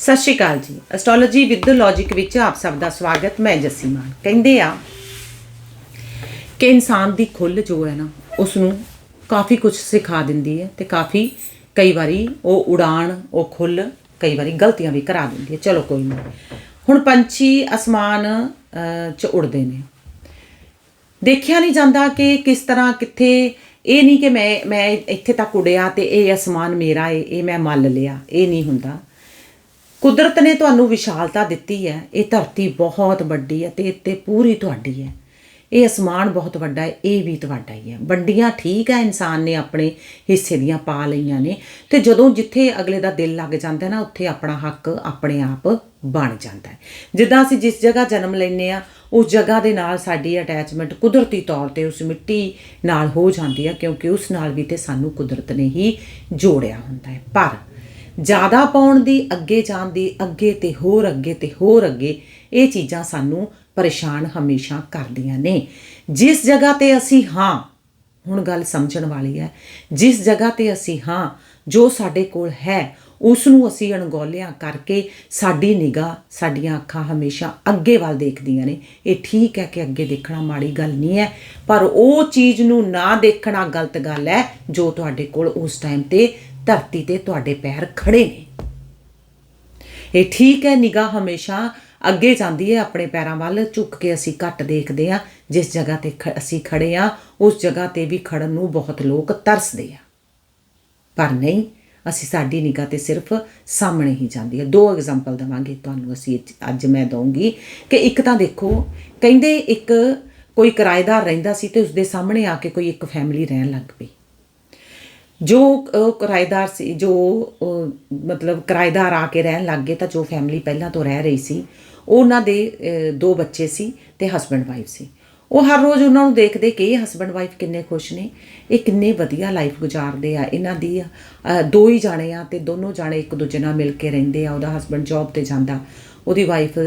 ਸਤਿ ਸ਼੍ਰੀ ਅਕਾਲ ਜੀ। Astrology with logic ਵਿੱਚ ਆਪ ਸਭ ਦਾ ਸਵਾਗਤ, ਮੈਂ ਜੱਸੀ ਮਾਨ। ਕਹਿੰਦੇ ਆ ਕਿ ਇਨਸਾਨ ਦੀ ਖੁੱਲ ਜੋ ਹੈ ਨਾ ਉਸ ਨੂੰ ਕਾਫੀ ਕੁਝ ਸਿਖਾ ਦਿੰਦੀ ਹੈ ਤੇ ਕਾਫੀ ਕਈ ਵਾਰੀ ਉਹ ਉਡਾਨ ਉਹ ਖੁੱਲ, ਕਈ ਵਾਰੀ ਗਲਤੀਆਂ ਵੀ ਕਰਾ ਦਿੰਦੀ ਹੈ। ਚਲੋ ਕੋਈ ਨਹੀਂ। ਹੁਣ ਪੰਛੀ ਅਸਮਾਨ 'ਚ ਉੜਦੇ ਨੇ। ਦੇਖਿਆ ਨਹੀਂ ਜਾਂਦਾ ਕਿ ਕਿਸ ਤਰ੍ਹਾਂ ਕਿੱਥੇ, ਇਹ ਨਹੀਂ ਕਿ ਮੈਂ ਮੈਂ ਇੱਥੇ ਤੱਕ ਉੜਿਆ ਤੇ ਇਹ ਅਸਮਾਨ ਮੇਰਾ ਹੈ ਇਹ ਮੈਂ ਮੰਨ ਲਿਆ, ਇਹ ਨਹੀਂ ਹੁੰਦਾ। ਕੁਦਰਤ ਨੇ ਤੁਹਾਨੂੰ ਵਿਸ਼ਾਲਤਾ ਦਿੱਤੀ ਹੈ, ਇਹ ਧਰਤੀ ਬਹੁਤ ਵੱਡੀ ਹੈ ਤੇ ਇੱਥੇ ਪੂਰੀ ਤੁਹਾਡੀ ਹੈ। ਇਹ ਅਸਮਾਨ ਬਹੁਤ ਵੱਡਾ ਹੈ, ਇਹ ਵੀ ਤੁਹਾਡਾ ਹੀ ਹੈ। ਵੰਡੀਆਂ ਠੀਕ ਹੈ, ਇਨਸਾਨ ਨੇ ਆਪਣੇ ਹਿੱਸੇ ਦੀਆਂ ਪਾ ਲਈਆਂ ਨੇ ਤੇ ਜਦੋਂ ਜਿੱਥੇ ਅਗਲੇ ਦਾ ਦਿਲ ਲੱਗ ਜਾਂਦਾ ਨਾ, ਉੱਥੇ ਆਪਣਾ ਹੱਕ ਆਪਣੇ ਆਪ ਬਣ ਜਾਂਦਾ ਹੈ। ਜਿੱਦਾਂ ਅਸੀਂ ਜਿਸ ਜਗ੍ਹਾ ਜਨਮ ਲੈਂਦੇ ਆ ਉਸ ਜਗ੍ਹਾ ਦੇ ਨਾਲ ਸਾਡੀ ਅਟੈਚਮੈਂਟ ਕੁਦਰਤੀ ਤੌਰ ਤੇ ਉਸ ਮਿੱਟੀ ਨਾਲ ਹੋ ਜਾਂਦੀ ਹੈ, ਕਿਉਂਕਿ ਉਸ ਨਾਲ ਵੀ ਤੇ ਸਾਨੂੰ ਕੁਦਰਤ ਨੇ ਹੀ ਜੋੜਿਆ ਹੁੰਦਾ ਹੈ। ਪਰ ਜ਼ਿਆਦਾ ਪਾਉਣ ਦੀ, ਅੱਗੇ ਜਾਣ ਦੀ, ਅੱਗੇ ਤੇ ਹੋਰ, ਅੱਗੇ ਤੇ ਹੋਰ, ਅੱਗੇ, ਇਹ ਚੀਜ਼ਾਂ ਸਾਨੂੰ ਪਰੇਸ਼ਾਨ ਹਮੇਸ਼ਾ ਕਰਦੀਆਂ ਨੇ। ਜਿਸ ਜਗ੍ਹਾ ਤੇ ਅਸੀਂ ਹਾਂ, ਹੁਣ ਗੱਲ ਸਮਝਣ ਵਾਲੀ ਹੈ, ਜਿਸ ਜਗ੍ਹਾ ਤੇ ਅਸੀਂ ਹਾਂ, ਜੋ ਸਾਡੇ ਕੋਲ ਹੈ ਉਸ ਨੂੰ ਅਸੀਂ ਅਣਗੌਲਿਆਂ ਕਰਕੇ ਸਾਡੀ ਨਿਗਾਹ, ਸਾਡੀਆਂ ਅੱਖਾਂ ਹਮੇਸ਼ਾ ਅੱਗੇ ਵੱਲ ਦੇਖਦੀਆਂ ਨੇ। ਇਹ ਠੀਕ ਹੈ ਕਿ ਅੱਗੇ ਦੇਖਣਾ ਮਾੜੀ ਗੱਲ ਨਹੀਂ ਹੈ, ਪਰ ਉਹ ਚੀਜ਼ ਨੂੰ ਨਾ ਦੇਖਣਾ ਗਲਤ ਗੱਲ ਹੈ ਜੋ ਤੁਹਾਡੇ ਕੋਲ ਉਸ ਟਾਈਮ ਤੇ ਧਰਤੀ ਤੇ ਤੁਹਾਡੇ ਪੈਰ ਖੜੇ ਨੇ। ਇਹ ਠੀਕ ਹੈ, ਨਿਗਾਹ ਹਮੇਸ਼ਾ ਅੱਗੇ ਜਾਂਦੀ ਹੈ, ਆਪਣੇ ਪੈਰਾਂ ਵੱਲ ਝੁੱਕ ਕੇ ਅਸੀਂ ਘੱਟ ਦੇਖਦੇ ਆ ਜਿਸ ਜਗ੍ਹਾ ਤੇ ਖ- ਅਸੀਂ ਖੜੇ ਆ ਉਸ ਜਗ੍ਹਾ ਤੇ ਵੀ ਖੜਨ ਨੂੰ ਬਹੁਤ ਲੋਕ ਤਰਸਦੇ ਆ। ਪਰ ਨਹੀਂ, ਅਸੀਂ ਸਾਡੀ ਨਿਗਾਹ ਤੇ ਸਿਰਫ ਸਾਹਮਣੇ ਹੀ ਜਾਂਦੀ ਹੈ। ਦੋ ਐਗਜ਼ਾਮਪਲ ਦਵਾਂਗੇ ਤੁਹਾਨੂੰ ਅਸੀਂ ਅੱਜ ਮੈਂ ਦਊਂਗੀ ਕਿ ਇੱਕ ਤਾਂ ਦੇਖੋ, ਕਹਿੰਦੇ ਇੱਕ ਕੋਈ ਕਿਰਾਏਦਾਰ ਰਹਿੰਦਾ ਸੀ ਤੇ ਉਸਦੇ ਸਾਹਮਣੇ ਆ ਕੇ ਕੋਈ ਇੱਕ ਫੈਮਿਲੀ ਰਹਿਣ ਲੱਗ ਪਈ। ਜੋ ਕਿਰਾਏਦਾਰ ਸੀ, ਜੋ ਮਤਲਬ ਕਿਰਾਏਦਾਰ ਆ ਕੇ ਰਹਿਣ ਲੱਗ ਗਏ, ਤਾਂ ਜੋ ਫੈਮਿਲੀ ਪਹਿਲਾਂ ਤੋਂ ਰਹਿ ਰਹੀ ਸੀ, ਉਹਨਾਂ ਦੇ ਦੋ ਬੱਚੇ ਸੀ ਤੇ ਹਸਬੰਡ ਵਾਈਫ ਸੀ। ਉਹ ਹਰ ਰੋਜ਼ ਉਹਨਾਂ ਨੂੰ ਦੇਖਦੇ ਕਿ ਇਹ ਹਸਬੰਡ ਵਾਈਫ ਕਿੰਨੇ ਖੁਸ਼ ਨੇ, ਇਹ ਕਿੰਨੇ ਵਧੀਆ ਲਾਈਫ ਗੁਜ਼ਾਰਦੇ ਆ, ਇਹਨਾਂ ਦੀ ਦੋ ਹੀ ਜਾਣੇ ਆ ਤੇ ਦੋਨੋਂ ਜਾਣੇ ਇੱਕ ਦੂਜੇ ਨਾਲ ਮਿਲ ਕੇ ਰਹਿੰਦੇ ਆ, ਉਹਦਾ ਹਸਬੰਡ ਜੌਬ ਤੇ ਜਾਂਦਾ, ਉਹਦੀ ਵਾਈਫ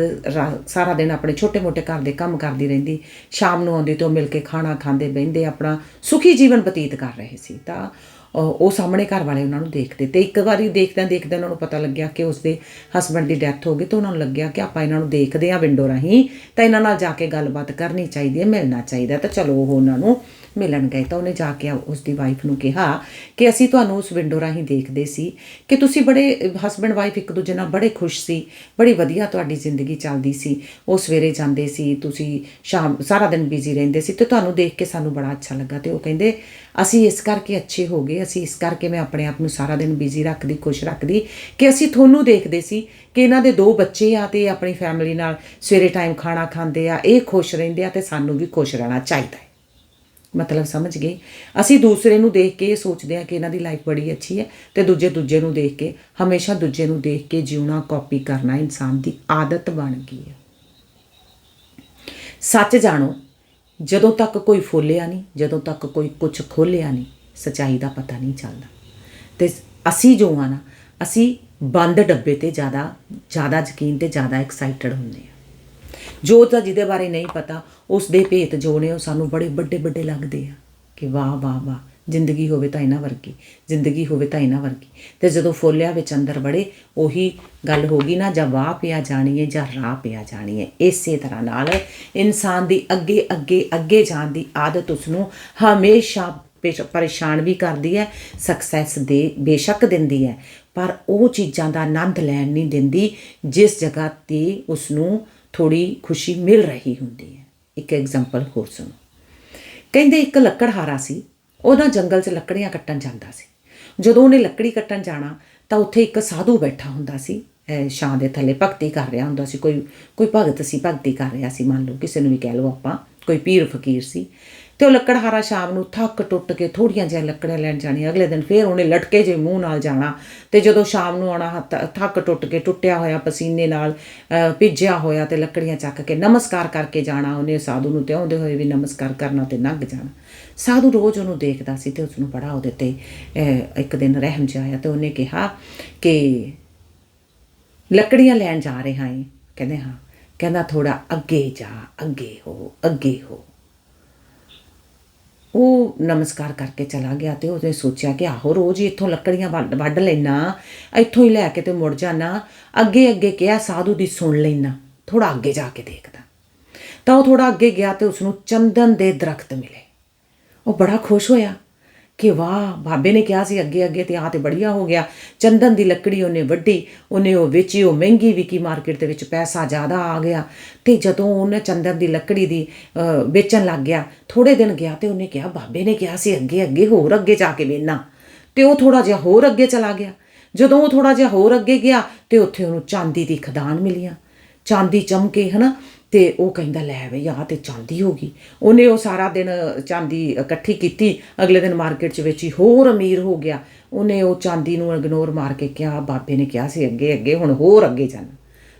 ਸਾਰਾ ਦਿਨ ਆਪਣੇ ਛੋਟੇ-ਮੋਟੇ ਘਰ ਦੇ ਕੰਮ ਕਰਦੀ ਰਹਿੰਦੀ, ਸ਼ਾਮ ਨੂੰ ਆਉਂਦੀ ਤੇ ਉਹ ਮਿਲ ਕੇ ਖਾਣਾ ਖਾਂਦੇ ਬਹਿੰਦੇ, ਆਪਣਾ ਸੁਖੀ ਜੀਵਨ ਬਤੀਤ ਕਰ ਰਹੇ ਸੀ। ਤਾਂ ਉਹ ਸਾਹਮਣੇ ਘਰ ਵਾਲੇ ਉਹਨਾਂ ਨੂੰ ਦੇਖਦੇ ਤੇ ਇੱਕ ਵਾਰੀ ਦੇਖਦਿਆਂ ਦੇਖਦਿਆਂ ਉਹਨਾਂ ਨੂੰ ਪਤਾ ਲੱਗਿਆ ਕਿ ਉਸਦੇ ਹਸਬੰਡ ਦੀ ਡੈਥ ਹੋ ਗਈ ਤੇ ਉਹਨਾਂ ਨੂੰ ਲੱਗਿਆ ਕਿ ਆਪਾਂ ਇਹਨਾਂ ਨੂੰ ਦੇਖਦੇ ਆ ਵਿੰਡੋ ਰਾਹੀਂ ਤਾਂ ਇਹਨਾਂ ਨਾਲ ਜਾ ਕੇ ਗੱਲਬਾਤ ਕਰਨੀ ਚਾਹੀਦੀ ਹੈ, ਮਿਲਣਾ ਚਾਹੀਦਾ ਤਾਂ ਚਲੋ ਉਹ ਉਹਨਾਂ ਨੂੰ ਮਿਲਣ ਗਏ ਤਾਂ ਉਹਨੇ ਜਾ ਕੇ ਉਸ ਦੀ ਵਾਈਫ ਨੂੰ ਕਿਹਾ ਕਿ ਅਸੀਂ ਤੁਹਾਨੂੰ ਉਸ ਵਿੰਡੋ ਰਾਹੀਂ ਦੇਖਦੇ ਸੀ ਕਿ ਤੁਸੀਂ ਬੜੇ ਹਸਬੰਡ ਵਾਈਫ ਇੱਕ ਦੂਜੇ ਨਾਲ ਬੜੇ ਖੁਸ਼ ਸੀ, ਬੜੀ ਵਧੀਆ ਤੁਹਾਡੀ ਜ਼ਿੰਦਗੀ ਚੱਲਦੀ ਸੀ। ਉਹ ਸਵੇਰੇ ਜਾਂਦੇ ਸੀ, ਤੁਸੀਂ ਸ਼ਾਮ ਸਾਰਾ ਦਿਨ ਬਿਜ਼ੀ ਰਹਿੰਦੇ ਸੀ ਤੇ ਤੁਹਾਨੂੰ ਦੇਖ ਕੇ ਸਾਨੂੰ ਬੜਾ ਅੱਛਾ ਲੱਗਾ ਤੇ ਉਹ ਕਹਿੰਦੇ, ਅਸੀਂ ਇਸ ਕਰਕੇ ਅੱਛੇ ਹੋ ਗਏ, ਅਸੀਂ ਇਸ ਕਰਕੇ ਮੈਂ ਆਪਣੇ ਆਪ ਨੂੰ ਸਾਰਾ ਦਿਨ ਬਿਜ਼ੀ ਰੱਖਦੀ, ਖੁਸ਼ ਰੱਖਦੀ ਕਿ ਅਸੀਂ ਤੁਹਾਨੂੰ ਦੇਖਦੇ ਸੀ ਕਿ ਇਹਨਾਂ ਦੇ ਦੋ ਬੱਚੇ ਆ ਤੇ ਆਪਣੀ ਫੈਮਿਲੀ ਨਾਲ ਸਵੇਰੇ ਟਾਈਮ ਖਾਣਾ ਖਾਂਦੇ ਆ, ਇਹ ਖੁਸ਼ ਰਹਿੰਦੇ ਆ ਤੇ ਸਾਨੂੰ ਵੀ ਖੁਸ਼ ਰਹਿਣਾ ਚਾਹੀਦਾ ਹੈ। ਮਤਲਬ ਸਮਝ ਗਏ। ਅਸੀਂ ਦੂਸਰੇ ਨੂੰ ਦੇਖ ਕੇ ਇਹ ਸੋਚਦੇ ਹਾਂ ਕਿ ਇਹਨਾਂ ਦੀ ਲਾਈਫ ਬੜੀ ਅੱਛੀ ਹੈ ਤੇ ਦੂਜੇ ਦੂਜੇ ਨੂੰ ਦੇਖ ਕੇ, ਹਮੇਸ਼ਾ ਦੂਜੇ ਨੂੰ ਦੇਖ ਕੇ ਜਿਉਣਾ ਕਾਪੀ ਕਰਨਾ ਇਨਸਾਨ ਦੀ ਆਦਤ ਬਣ ਗਈ ਹੈ। ਸੱਚ ਜਾਣੋ, ਜਦੋਂ ਤੱਕ ਕੋਈ ਫੋਲਿਆ ਨਹੀਂ, ਜਦੋਂ ਤੱਕ ਕੋਈ ਕੁਝ ਖੋਲਿਆ ਨਹੀਂ, ਸਚਾਈ ਦਾ ਪਤਾ ਨਹੀਂ ਚੱਲਦਾ। ਤੇ ਅਸੀਂ ਜੋ ਆ ਨਾ, ਅਸੀਂ ਬੰਦ ਡੱਬੇ ਤੇ ਜ਼ਿਆਦਾ ਜ਼ਿਆਦਾ ਯਕੀਨ ਤੇ ਜ਼ਿਆਦਾ ਐਕਸਾਈਟਡ ਹੁੰਦੇ ਆ। ਜੋ ਤਾਂ ਜਿਹਦੇ ਬਾਰੇ ਨਹੀਂ ਪਤਾ ਉਸ ਦੇ ਭੇਤ ਜੋ ਨੇ, ਉਹ ਸਾਨੂੰ ਬੜੇ ਵੱਡੇ ਵੱਡੇ ਲੱਗਦੇ ਆ ਕਿ ਵਾਹ ਵਾਹ ਵਾਹ, ਜ਼ਿੰਦਗੀ ਹੋਵੇ ਤਾਂ ਇਹਨਾਂ ਵਰਗੀ, ਜ਼ਿੰਦਗੀ ਹੋਵੇ ਤਾਂ ਇਹਨਾਂ ਵਰਗੀ। ਤੇ ਜਦੋਂ ਫੋਲਿਆ ਵਿੱਚ ਅੰਦਰ ਵੜੇ, ਉਹੀ ਗੱਲ ਹੋ ਗਈ ਨਾ, ਜਾਂ ਵਾਹ ਪਿਆ ਜਾਣੀ ਹੈ ਜਾਂ ਰਾਹ ਪਿਆ ਜਾਣੀ ਹੈ ਇਸੇ ਤਰ੍ਹਾਂ ਨਾਲ ਇਨਸਾਨ ਦੀ ਅੱਗੇ ਅੱਗੇ ਅੱਗੇ ਜਾਣ ਦੀ ਆਦਤ ਉਸ ਨੂੰ ਹਮੇਸ਼ਾ ਪੇਸ਼- ਪਰੇਸ਼ਾਨ ਵੀ ਕਰਦੀ ਹੈ ਸਕਸੈਸ ਦੇ, ਬੇਸ਼ੱਕ ਦਿੰਦੀ ਹੈ ਪਰ ਉਹ ਚੀਜ਼ਾਂ ਦਾ ਆਨੰਦ ਲੈਣ ਨਹੀਂ ਦਿੰਦੀ, ਜਿਸ ਜਗ੍ਹਾ ਤੇ ਉਸ ਨੂੰ ਥੋੜੀ ਖੁਸ਼ੀ ਮਿਲ ਰਹੀ ਹੁੰਦੀ ਹੈ। ਇੱਕ ਐਗਜ਼ਾਮਪਲ ਹੋਰ ਸੁਣੋ। ਕਹਿੰਦੇ ਇੱਕ ਲੱਕੜਹਾਰਾ ਸੀ, ਉਹਦਾ ਜੰਗਲ 'ਚ ਲੱਕੜੀਆਂ ਕੱਟਣ ਜਾਂਦਾ ਸੀ। ਜਦੋਂ ਉਹਨੇ ਲੱਕੜੀ ਕੱਟਣ ਜਾਣਾ, ਤਾਂ ਉੱਥੇ ਇੱਕ ਸਾਧੂ ਬੈਠਾ ਹੁੰਦਾ ਸੀ। ਛਾਂ ਦੇ ਥੱਲੇ ਭਗਤੀ ਕਰ ਰਿਹਾ ਹੁੰਦਾ ਸੀ। ਕੋਈ ਕੋਈ ਭਗਤ ਸੀ, ਭਗਤੀ ਕਰ ਰਿਹਾ ਸੀ। ਮੰਨ ਲਓ ਕਿਸੇ ਨੂੰ ਵੀ ਕਹਿ ਲਓ ਆਪਾਂ, ਕੋਈ ਪੀਰ ਫਕੀਰ ਸੀ। ਤੇ ਉਹ ਲੱਕੜਹਾਰਾ ਸ਼ਾਮ ਨੂੰ ਥੱਕ ਟੁੱਟ ਕੇ ਥੋੜੀਆਂ ਜਿਹੀਆਂ ਲੱਕੜਾਂ ਲੈਣ ਜਾਣੀ ਅਗਲੇ ਦਿਨ ਫੇਰ ਉਹਨੇ ਲਟਕੇ ਜੇ ਮੂੰਹ ਨਾਲ ਜਾਣਾ ਤੇ ਜਦੋਂ ਸ਼ਾਮ ਨੂੰ ਆਉਣਾ, ਹੱਥ- ਥੱਕ ਟੁੱਟ ਕੇ ਟੁੱਟਿਆ ਹੋਇਆ, ਪਸੀਨੇ ਨਾਲ ਭਿੱਜਿਆ ਹੋਇਆ ਤੇ ਲੱਕੜੀਆਂ ਚੱਕ ਕੇ ਨਮਸਕਾਰ ਕਰਕੇ ਜਾਣਾ ਉਹਨੇ ਸਾਧੂ ਨੂੰ ਤੇ ਆਉਂਦੇ ਹੋਏ ਵੀ ਨਮਸਕਾਰ ਕਰਨਾ ਤੇ ਲੰਘ ਜਾਣਾ। ਸਾਧੂ ਰੋਜ਼ ਉਹਨੂੰ ਦੇਖਦਾ ਸੀ ਤੇ ਉਸ ਨੂੰ ਬੜਾ ਉਹਦੇ ਤੇ ਇੱਕ ਦਿਨ ਰਹਿਮ ਜਿਹਾ ਆਇਆ ਤੇ ਉਹਨੇ ਕਿਹਾ ਕਿ ਲੱਕੜੀਆਂ ਲੈਣ ਜਾ ਰਿਹਾ ਹਾਂ ਕਹਿੰਦੇ ਹਾਂ, ਕਹਿੰਦਾ ਥੋੜਾ ਅੱਗੇ ਜਾ, ਅੱਗੇ ਹੋ ਅੱਗੇ ਹੋ। ਉਹ ਨਮਸਕਾਰ ਕਰਕੇ ਚਲਾ ਗਿਆ ਤੇ ਉਹਨੇ ਸੋਚਿਆ ਕਿ ਆਹੋ ਰੋਜ਼ ਹੀ ਇੱਥੋਂ ਲੱਕੜੀਆਂ ਵੱਢ ਵੱਢ ਲੈਣਾ ਇੱਥੋਂ ਹੀ ਲੈ ਕੇ ਤੇ ਮੁੜ ਜਾਣਾ ਅੱਗੇ ਅੱਗੇ ਕਿਹਾ ਸਾਧੂ ਦੀ ਸੁਣ ਲੈਣਾ ਥੋੜਾ ਅੱਗੇ ਜਾ ਕੇ ਦੇਖਦਾ। ਤਾਂ ਉਹ ਥੋੜਾ ਅੱਗੇ ਗਿਆ ਤੇ ਉਸ ਨੂੰ ਚੰਦਨ ਦੇ ਦਰਖਤ ਮਿਲੇ। ਉਹ ਬੜਾ ਖੁਸ਼ ਹੋਇਆ। ਕਿ ਵਾਹ, ਬਾਬੇ ਨੇ ਕਿਹਾ ਸੀ ਅੱਗੇ ਅੱਗੇ ਤੇ ਆ ਤੇ ਬੜੀਆ ਹੋ ਗਿਆ। ਚੰਦਨ ਦੀ ਲੱਕੜੀ ਉਹਨੇ ਵੱਢੀ, ਉਹਨੇ ਉਹ ਵੇਚੀ, ਉਹ ਮਹਿੰਗੀ ਵਿਕੀ ਮਾਰਕੀਟ ਦੇ ਵਿੱਚ ਪੈਸਾ ਜ਼ਿਆਦਾ ਆ ਗਿਆ। ਤੇ ਜਦੋਂ ਉਹਨੇ ਚੰਦਨ ਦੀ ਲੱਕੜੀ ਦੀ ਵੇਚਣ ਲੱਗ ਗਿਆ ਥੋੜੇ ਦਿਨ ਗਿਆ ਤੇ ਉਹਨੇ ਕਿਹਾ, ਬਾਬੇ ਨੇ ਕਿਹਾ ਸੀ ਅੱਗੇ ਅੱਗੇ ਹੋਰ ਅੱਗੇ ਜਾ ਕੇ ਵੇਨਾ ਤੇ ਉਹ ਥੋੜਾ ਜਿਹਾ ਹੋਰ ਅੱਗੇ ਚਲਾ ਗਿਆ। ਜਦੋਂ ਉਹ ਥੋੜਾ ਜਿਹਾ ਹੋਰ ਅੱਗੇ ਗਿਆ ਤੇ ਉੱਥੇ ਉਹਨੂੰ ਚਾਂਦੀ ਦੀ ਖਦਾਨ ਮਿਲੀਆਂ। ਚਾਂਦੀ ਚਮਕੇ, ਹਨਾ? ਤੇ ਉਹ ਕਹਿੰਦਾ, ਲੈ ਬਈ ਆਹ ਤੇ ਚਾਂਦੀ ਹੋ ਗਈ। ਉਹਨੇ ਉਹ ਸਾਰਾ ਦਿਨ ਚਾਂਦੀ ਇਕੱਠੀ ਕੀਤੀ। ਅਗਲੇ ਦਿਨ ਮਾਰਕੀਟ 'ਚ ਵੇਚੀ ਹੋਰ ਅਮੀਰ ਹੋ ਗਿਆ। ਉਹਨੇ ਉਹ ਚਾਂਦੀ ਨੂੰ ਇਗਨੋਰ ਮਾਰ ਕੇ ਕਿਹਾ, ਬਾਬੇ ਨੇ ਕਿਹਾ ਸੀ, ਅੱਗੇ ਅੱਗੇ, ਹੁਣ ਹੋਰ ਅੱਗੇ ਜਾਣਾ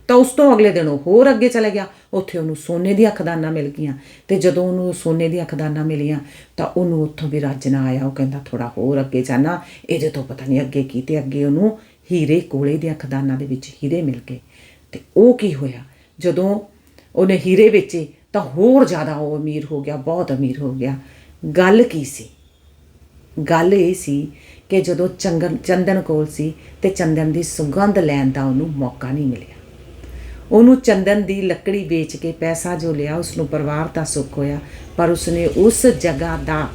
ਤਾਂ ਉਸ ਤੋਂ ਅਗਲੇ ਦਿਨ ਉਹ ਹੋਰ ਅੱਗੇ ਚਲੇ ਗਿਆ। ਉੱਥੇ ਉਹਨੂੰ ਸੋਨੇ ਦੀਆਂ ਖਦਾਨਾਂ ਮਿਲ ਗਈਆਂ। ਤੇ ਜਦੋਂ ਉਹਨੂੰ ਸੋਨੇ ਦੀਆਂ ਖਦਾਨਾਂ ਮਿਲੀਆਂ, ਤਾਂ ਉਹਨੂੰ ਉੱਥੋਂ ਵੀ ਰੱਜ ਨਾ ਆਇਆ। ਉਹ ਕਹਿੰਦਾ ਥੋੜਾ ਹੋਰ ਅੱਗੇ ਜਾਣਾ। ਇਹਦੇ ਤੋਂ ਪਤਾ ਨਹੀਂ ਅੱਗੇ ਕੀ ਤੇ ਅੱਗੇ ਉਹਨੂੰ ਹੀਰੇ ਕੋਲੇ ਦੀਆਂ ਖਦਾਨਾਂ ਦੇ ਵਿੱਚ ਹੀਰੇ ਮਿਲ ਗਏ। ਤੇ ਉਹ ਕੀ ਹੋਇਆ? ਜਦੋਂ ਉਹਨੇ ਹੀਰੇ ਵੇਚੇ, ਤਾਂ ਹੋਰ ਜ਼ਿਆਦਾ ਉਹ ਅਮੀਰ ਹੋ ਗਿਆ, ਬਹੁਤ ਅਮੀਰ ਹੋ ਗਿਆ। ਗੱਲ ਕੀ ਸੀ? ਗੱਲ ਇਹ ਸੀ ਕਿ ਜਦੋਂ ਚੰਗਨ, ਚੰਦਨ ਕੋਲ ਸੀ ਤੇ ਚੰਦਨ ਦੀ ਸੁਗੰਧ ਲੈਣ ਦਾ ਉਹਨੂੰ ਮੌਕਾ ਨਹੀਂ ਮਿਲਿਆ। ਉਹਨੂੰ ਚੰਦਨ ਦੀ ਲੱਕੜੀ ਵੇਚ ਕੇ ਪੈਸਾ ਜੋ ਲਿਆ ਉਸ ਨੂੰ ਪਰਿਵਾਰ ਦਾ ਸੁੱਖ ਹੋਇਆ, ਪਰ ਉਸਨੇ ਉਸ ਜਗ੍ਹਾ ਦਾ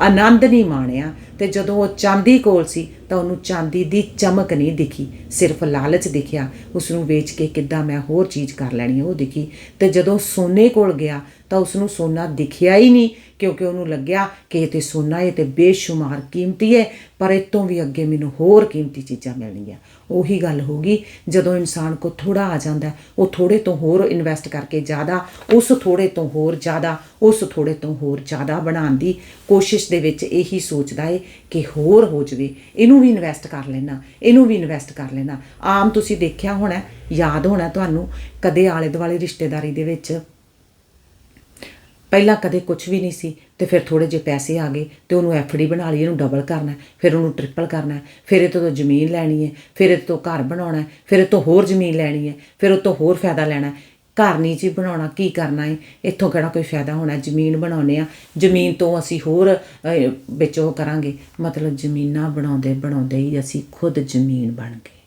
ਆਨੰਦ ਨਹੀਂ ਮਾਣਿਆ ਤੇ ਜਦੋਂ ਉਹ ਚਾਂਦੀ ਕੋਲ ਸੀ ਤਾਂ ਉਹਨੂੰ ਚਾਂਦੀ ਦੀ ਚਮਕ ਨਹੀਂ ਦਿਖੀ, ਸਿਰਫ ਲਾਲਚ ਦਿਖਿਆ। ਉਸ ਨੂੰ ਵੇਚ ਕੇ ਕਿੱਦਾਂ ਮੈਂ ਹੋਰ ਚੀਜ਼ ਕਰ ਲੈਣੀ ਉਹ ਦਿਖੀ। ਤੇ ਜਦੋਂ ਸੋਨੇ ਕੋਲ ਗਿਆ ਤਾਂ ਉਸ ਨੂੰ ਸੋਨਾ ਦਿਖਿਆ ਹੀ ਨਹੀਂ ਕਿਉਂਕਿ ਉਹਨੂੰ ਲੱਗਿਆ ਕਿ ਇਹ ਤੇ ਸੋਨਾ ਇਹ ਤੇ ਬੇਸ਼ੁਮਾਰ ਕੀਮਤੀ ਹੈ, ਪਰ ਇਹ ਤੋਂ ਵੀ ਅੱਗੇ ਮੈਨੂੰ ਹੋਰ ਕੀਮਤੀ ਚੀਜ਼ਾਂ ਮਿਲਣਗੀਆਂ। ਉਹੀ ਗੱਲ ਹੋ ਗਈ, ਜਦੋਂ ਇਨਸਾਨ ਕੋ ਥੋੜਾ ਆ ਜਾਂਦਾ ਉਹ ਥੋੜੇ ਤੋਂ ਹੋਰ ਇਨਵੈਸਟ ਕਰਕੇ ਜ਼ਿਆਦਾ, ਉਸ ਥੋੜੇ ਤੋਂ ਹੋਰ ਜ਼ਿਆਦਾ, ਉਸ ਥੋੜੇ ਤੋਂ ਹੋਰ ਜ਼ਿਆਦਾ ਬਣਾਉਣ ਦੀ ਕੋਸ਼ਿਸ਼ ਦੇ ਵਿੱਚ ਇਹੀ ਸੋਚਦਾ ਏ ਕਿ ਹੋਰ ਹੋ ਜਵੇ। ਇਹਨੂੰ ਵੀ ਇਨਵੈਸਟ ਕਰ ਲੈਣਾ ਇਹਨੂੰ ਵੀ ਇਨਵੈਸਟ ਕਰ ਲੈਣਾ ਆਮ ਤੁਸੀਂ ਦੇਖਿਆ ਹੋਣਾ, ਯਾਦ ਹੋਣਾ ਤੁਹਾਨੂੰ, ਕਦੇ ਆਲੇ ਦੁਆਲੇ ਰਿਸ਼ਤੇਦਾਰੀ ਦੇ ਵਿੱਚ ਪਹਿਲਾਂ ਕਦੇ ਕੁਝ ਵੀ ਨਹੀਂ ਸੀ, ਤੇ ਫਿਰ ਥੋੜੇ ਜਿਹੇ ਪੈਸੇ ਆ ਗਏ, ਤੇ ਉਹਨੂੰ ਐਫਡੀ ਬਣਾ ਲਈ, ਇਹਨੂੰ ਡਬਲ ਕਰਨਾ ਫਿਰ ਉਹਨੂੰ ਟ੍ਰਿਪਲ ਕਰਨਾ ਫਿਰ ਇਹ ਤੋਂ ਜ਼ਮੀਨ ਲੈਣੀ ਹੈ, ਫਿਰ ਇਹ ਤੋਂ ਘਰ ਬਣਾਉਣਾ ਫਿਰ ਇਹ ਤੋਂ ਹੋਰ ਜ਼ਮੀਨ ਲੈਣੀ ਹੈ, ਫਿਰ ਉਹ ਤੋਂ ਹੋਰ ਫਾਇਦਾ ਲੈਣਾ ਘਰ ਨਹੀਂ ਜੀ ਬਣਾਉਣਾ, ਕੀ ਕਰਨਾ ਹੈ? ਇੱਥੋਂ ਕਿਹੜਾ ਕੋਈ ਫਾਇਦਾ ਹੋਣਾ? ਜ਼ਮੀਨ ਬਣਾਉਨੇ ਆ ਜ਼ਮੀਨ ਤੋਂ ਅਸੀਂ ਹੋਰ ਵਿੱਚ ਉਹ ਕਰਾਂਗੇ। ਮਤਲਬ ਜ਼ਮੀਨਾਂ ਬਣਾਉਂਦੇ ਬਣਾਉਂਦੇ ਹੀ ਅਸੀਂ ਖੁਦ ਜ਼ਮੀਨ ਬਣ ਗਏ,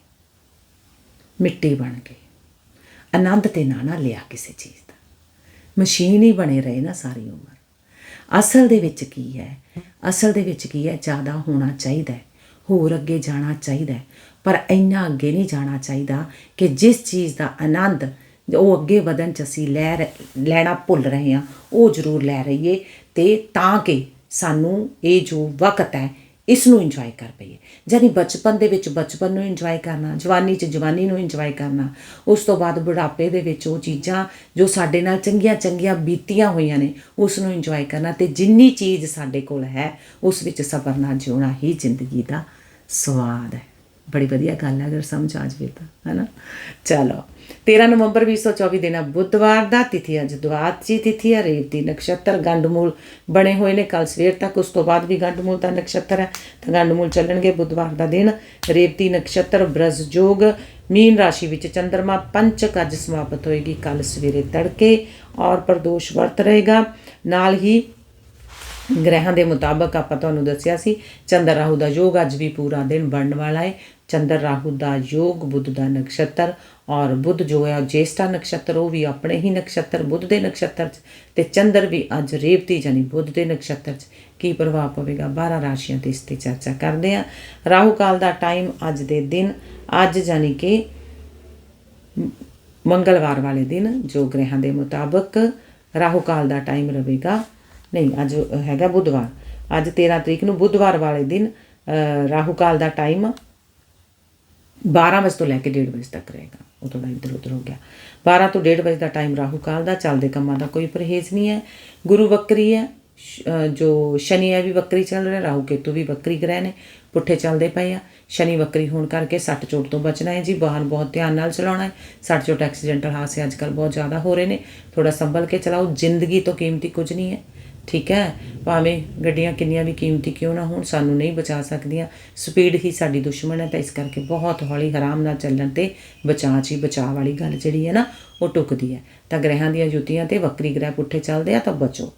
ਮਿੱਟੀ ਬਣ ਗਏ, ਆਨੰਦ ਤੇ ਨਾ ਨਾ ਲਿਆ ਕਿਸੇ ਚੀਜ਼ ਮਸ਼ੀਨ ਹੀ ਬਣੇ ਰਹੇ ਨਾ ਸਾਰੀ ਉਮਰ। ਅਸਲ ਦੇ ਵਿੱਚ ਕੀ ਹੈ? ਅਸਲ ਦੇ ਵਿੱਚ ਕੀ ਹੈ? ਜ਼ਿਆਦਾ ਹੋਣਾ ਚਾਹੀਦਾ ਹੋਰ ਅੱਗੇ ਜਾਣਾ ਚਾਹੀਦਾ ਪਰ ਇੰਨਾ ਅੱਗੇ ਨਹੀਂ ਜਾਣਾ ਚਾਹੀਦਾ ਕਿ ਜਿਸ ਚੀਜ਼ ਦਾ ਆਨੰਦ ਉਹ ਅੱਗੇ ਵਧਣ ਚ ਅਸੀਂ ਲੈ ਰਹੇ- ਲੈਣਾ ਭੁੱਲ ਰਹੇ ਹਾਂ, ਉਹ ਜ਼ਰੂਰ ਲੈ ਰਹੀਏ ਤੇ ਤਾਂ ਕਿ ਸਾਨੂੰ ਇਹ ਜੋ ਵਕਤ ਹੈ ਇਸ ਨੂੰ ਇੰਜੋਏ ਕਰ ਪਈਏ। ਜਾਨੀ ਬਚਪਨ ਦੇ ਵਿੱਚ ਬਚਪਨ ਨੂੰ ਇੰਜੋਏ ਕਰਨਾ, ਜਵਾਨੀ 'ਚ ਜਵਾਨੀ ਨੂੰ ਇੰਜੋਏ ਕਰਨਾ, ਉਸ ਤੋਂ ਬਾਅਦ ਬੁਢਾਪੇ ਦੇ ਵਿੱਚ ਉਹ ਚੀਜ਼ਾਂ ਜੋ ਸਾਡੇ ਨਾਲ ਚੰਗੀਆਂ ਚੰਗੀਆਂ ਬੀਤੀਆਂ ਹੋਈਆਂ ਨੇ, ਉਸ ਨੂੰ ਇੰਜੋਏ ਕਰਨਾ ਤੇ ਜਿੰਨੀ ਚੀਜ਼ ਸਾਡੇ ਕੋਲ ਹੈ, ਉਸ ਵਿੱਚ ਸਬਰ ਨਾਲ ਜਿਉਣਾ ਹੀ ਜ਼ਿੰਦਗੀ ਦਾ ਸਵਾਦ ਹੈ। ਬੜੀ ਵਧੀਆ ਗੱਲ ਹੈ, ਅਗਰ ਸਮਝ ਆ ਜਾਵੇ ਤਾਂ, ਹੈਨਾ? ਚਲੋ। 13 ਨਵੰਬਰ 2024 ਦਿਨ ਹੈ ਬੁੱਧਵਾਰ ਦਾ ਤਿਥੀ ਅੱਜ ਦੁਆਤਜੀ ਤਿਥੀ ਹੈ ਰੇਵਤੀ ਨਕਸ਼ਤਰ ਗੰਡਮੂਲ ਬਣੇ ਹੋਏ ਨੇ। ਕੱਲ ਸਵੇਰ ਤੱਕ ਉਸ ਤੋਂ ਬਾਅਦ ਵੀ ਗੰਡਮੂਲ ਦਾ ਨਕਸ਼ਤਰ ਹੈ, ਤਾਂ ਗੰਡਮੂਲ ਚੱਲਣਗੇ ਬੁੱਧਵਾਰ ਦਾ ਦਿਨ। ਰੇਵਤੀ ਨਕਸ਼ਤਰ ਬ੍ਰਜ ਜੋਗ ਮੀਨ ਰਾਸ਼ੀ ਵਿੱਚ ਚੰ드ਰਮਾ ਪੰਚਕ ਅੱਜ ਸਮਾਪਤ ਹੋਏਗੀ। ਕੱਲ ਸਵੇਰੇ ਤੜਕੇ ਔਰ ਪ੍ਰਦੋਸ਼ ਵਰਤ ਰਹੇਗਾ। ਨਾਲ ਹੀ ਗ੍ਰਹਿਾਂ ਦੇ ਮੁਤਾਬਕ ਆਪਾਂ ਤੁਹਾਨੂੰ ਦੱਸਿਆ ਸੀ, ਚੰਦਰ ਰਾਹੂ ਦਾ ਯੋਗ ਅੱਜ ਵੀ ਪੂਰਾ ਦਿਨ ਬਣਨ ਵਾਲਾ ਹੈ। ਚੰਦਰ ਰਾਹੂ ਦਾ ਯੋਗ ਬੁੱਧ ਦਾ ਨਕਸ਼ਤਰ ਔਰ ਬੁੱਧ ਜੋ ਹੈ ਉਹ ਜੇਸ਼ਟਾ ਨਕਸ਼ਤਰ ਉਹ ਵੀ ਆਪਣੇ ਹੀ ਨਕਸ਼ਤਰ ਬੁੱਧ ਦੇ ਨਕਸ਼ਤਰ 'ਚ ਤੇ ਚੰਦਰ ਵੀ ਅੱਜ ਰੇਵਤੀ ਜਾਨੀ ਬੁੱਧ ਦੇ ਨਕਸ਼ਤਰ 'ਚ। ਕੀ ਪ੍ਰਭਾਵ ਪਵੇਗਾ? 12 ਰਾਸ਼ੀਆਂ ਤੇ ਇਸ ਤੇ ਚਰਚਾ ਕਰਦੇ ਹਾਂ। ਰਾਹੂ ਕਾਲ ਦਾ ਟਾਈਮ ਅੱਜ ਦੇ ਦਿਨ ਅੱਜ ਜਾਨੀ ਕਿ ਮੰਗਲਵਾਰ ਵਾਲੇ ਦਿਨ ਜੋ ਗ੍ਰਹਿਾਂ ਦੇ ਮੁਤਾਬਕ ਰਾਹੂ ਕਾਲ ਦਾ ਟਾਈਮ ਰਹੇਗਾ। ਨਹੀਂ ਅੱਜ ਹੈਗਾ ਬੁੱਧਵਾਰ। ਅੱਜ 13 ਤਰੀਕ ਨੂੰ ਬੁੱਧਵਾਰ ਵਾਲੇ ਦਿਨ ਅ, ਰਾਹੂ ਕਾਲ ਦਾ ਟਾਈਮ 12 ਵਜੇ ਤੋਂ ਲੈ ਕੇ 1:30 ਵਜੇ ਤੱਕ ਰਹੇਗਾ। ਉਹ ਥੋੜਾ ਇੱਧਰ ਉੱਧਰ ਹੋ ਗਿਆ। 12 ਤੋਂ 1:30 ਵਜੇ ਦਾ ਟਾਈਮ ਰਾਹੂ ਕਾਲ ਦਾ ਚੱਲਦੇ ਕੰਮਾਂ ਦਾ ਕੋਈ ਪਰਹੇਜ਼ ਨਹੀਂ ਹੈ। ਗੁਰੂ ਬੱਕਰੀ ਹੈ, ਸ਼- ਜੋ ਸ਼ਨੀ ਹੈ ਵੀ ਬੱਕਰੀ ਚੱਲ ਰਿਹਾ ਰਾਹੂ ਕੇਤੂ ਵੀ ਬੱਕਰੀ ਗ੍ਰਹਿ ਨੇ, ਪੁੱਠੇ ਚੱਲਦੇ ਪਏ ਆ। ਸ਼ਨੀ ਬੱਕਰੀ ਹੋਣ ਕਰਕੇ ਸੱਟ ਚੋਟ ਤੋਂ ਬਚਣਾ ਹੈ ਜੀ ਬਾਹਰ ਬਹੁਤ ਧਿਆਨ ਨਾਲ ਚਲਾਉਣਾ ਹੈ। ਸੱਟ ਚੋਟ ਐਕਸੀਡੈਂਟਲ ਹਾਦਸੇ ਅੱਜ ਕੱਲ ਬਹੁਤ ਜ਼ਿਆਦਾ ਹੋ ਰਹੇ ਨੇ। ਥੋੜਾ ਸੰਭਲ ਕੇ ਚਲਾਓ, ਜ਼ਿੰਦਗੀ ਤੋਂ ਕੀਮਤੀ ਕੁਝ ਨਹੀਂ ਹੈ। ਠੀਕ ਹੈ? ਭਾਵੇਂ ਗੱਡੀਆਂ ਕਿੰਨੀਆਂ ਵੀ ਕੀਮਤੀ ਕਿਉਂ ਨਾ ਹੋਣ ਸਾਨੂੰ ਨਹੀਂ ਬਚਾ ਸਕਦੀਆਂ। ਸਪੀਡ ਹੀ ਸਾਡੀ ਦੁਸ਼ਮਣ ਹੈ ਤਾਂ ਇਸ ਕਰਕੇ ਬਹੁਤ ਹੌਲੀ ਆਰਾਮ ਨਾਲ ਚੱਲਣ ਤੇ ਬਚਾਅ 'ਚ ਹੀ ਬਚਾਅ ਵਾਲੀ ਗੱਲ ਜਿਹੜੀ ਹੈ ਨਾ ਉਹ ਟੁਕਦੀ ਹੈ। ਤਾਂ ਗ੍ਰਹਿਾਂ ਦੀਆਂ ਜੁੱਤੀਆਂ ਤੇ ਵਕਰੀ ਗ੍ਰਹਿ ਪੁੱਠੇ ਚੱਲਦੇ ਆ ਤਾਂ ਬਚੋ।